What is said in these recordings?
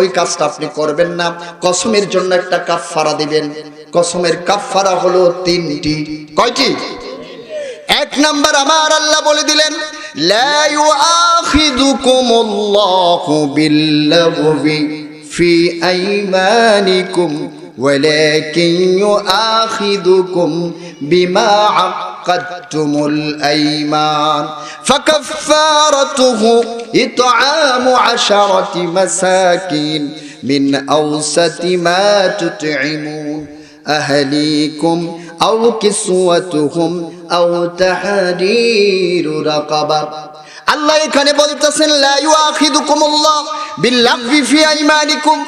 ওই কাজটা আপনি করবেন না। কসমের জন্য একটা কাফফারা দিবেন। কসমের কাফফারা হলো তিনটি। কয়টি? এক নাম্বার আমার আল্লাহ বলে দিলেন, লা ইউআখিযুকুমুল্লাহু বিল্লাগবি عقدتم الأيمان فكفارته إطعام عشرة مساكين من أوسط ما تطعمون أهليكم أو كسوتهم أو تحرير رقبة الله كان بولتسن لا يؤاخذكم الله باللغو في أيمانكم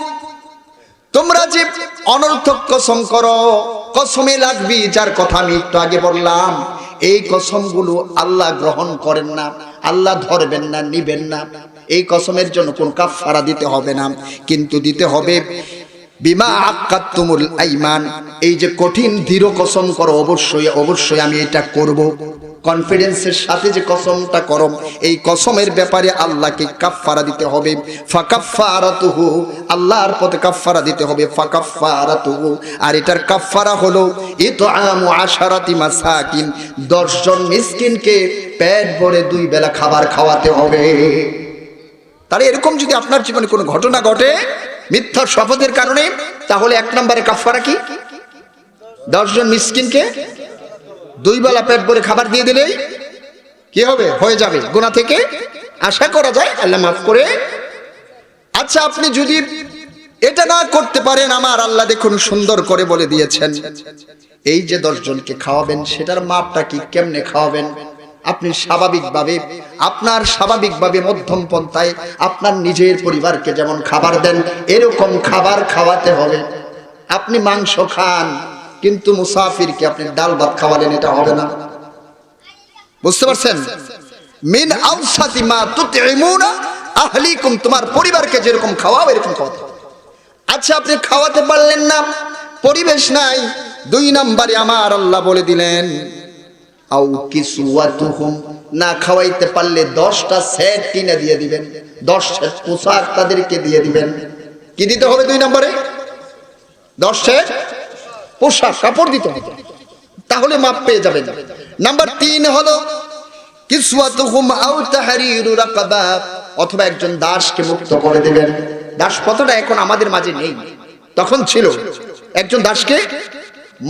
তোমরা যে অনর্থক কসম করো, কসমে লাগবি, যার কথা আমি একটু আগে বললাম, এই কসমগুলো আল্লাহ গ্রহণ করেন না, আল্লাহ ধরবেন না, নিবেন না। এই কসমের জন্য কোন কাফারা দিতে হবে না, কিন্তু দিতে হবে, বিমা আক্কাতুমুল আইমান। এই যে কঠিন, দৃঢ় কসম করো, অবশ্যই অবশ্যই আমি এটা করব। কনফিডেন্সের সাথে যে কসমটা করো এই কসমের ব্যাপারে আল্লাহকে কাফফারা দিতে হবে। ফাকাফফারাতুহু, আল্লাহর পথে কাফফারা দিতে হবে। ফাকাফফারাতুহু, আর এটার কাফফারা হলো, ইতআমু আশারাতি মাসাকিন 10 জন মিসকিনকে পেট ভরে দুই বেলা খাবার খাওয়াতে হবে। তাহলে এরকম যদি আপনার জীবনে কোনো ঘটনা ঘটে মিথ্যা শপথের কারণে, তাহলে এক নম্বরে কাফফারা কি? দশজন মিসকিনকে দুই বেলা পেট ভরে খাবার দিয়ে দিলেই কি হবে? হয়ে যাবে। গোনা থেকে আশা করা যায়, আল্লাহ মাফ করে। আচ্ছা আপনি যদি এটা না করতে পারেন, আমার আল্লাহ দেখুন সুন্দর করে বলে দিয়েছেন, এই যে দশজনকে খাওয়াবেন, সেটার মাপটা কি কেমনে খাওয়াবেন? আপনি স্বাভাবিকভাবে, আপনার স্বাভাবিকভাবে মধ্যম পন্থায় আপনার নিজের পরিবারকে যেমন খাবার দেন, এরকম খাবার খাওয়াতে হবে। আপনি মাংস খান কিন্তু মুসাফিরকে আপনি ডাল ভাত খাওয়ালেন, এটা হবে না। বুঝতে পারছেন? মিন আউসাতি মা তুতিমুনা আহলিকুম, তোমার পরিবারকে যেরকম খাওয়াও, এরকম খাওয়াতে আচ্ছা আপনি খাওয়াতে পারলেন না, পরিবেশ নাই। দুই নম্বরে আমার আল্লাহ বলে দিলেন আউ কিসুয়াতুহুম না খাওয়াইতে পারলে দশটা সেট কিনে দিয়ে দিবেন। দশ সেট পোশাক তাদেরকে দিয়ে দিবেন। কি দিতে হবে দুই নম্বরে? দশ সেট? পোশাক, কাপড় দিতে হবে তাহলে মাপ পেয়ে যাবে নাম্বার তিন হলো অথবা একজন দাসকে মুক্ত করে দেবেন দাস কতটা এখন আমাদের মাঝে নেই। তখন ছিল, একজন দাসকে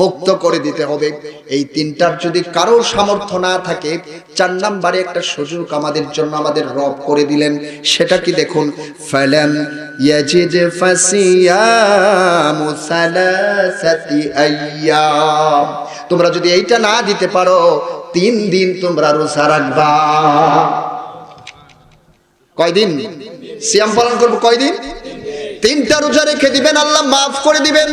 মুক্ত করে দিতে হবে। এই তিনটার যদি কারোর সামর্থ্য না থাকে, চার নাম্বারে একটা সুযোগ আমাদের জন্য আমাদের রব করে দিলেন। সেটা কি দেখুন? ফালাম ইয়াজিদ ফাসিয়ামু সালাসাতি আইয়াম। তোমরা যদি এইটা না দিতে পারো, তিন দিন তোমরা রোজা রাখবা। কয়দিন? সিয়াম পালন করব কয়দিন? তিনটা রোজা রেখে দিবেন, আল্লাহ মাফ করে দিবেন।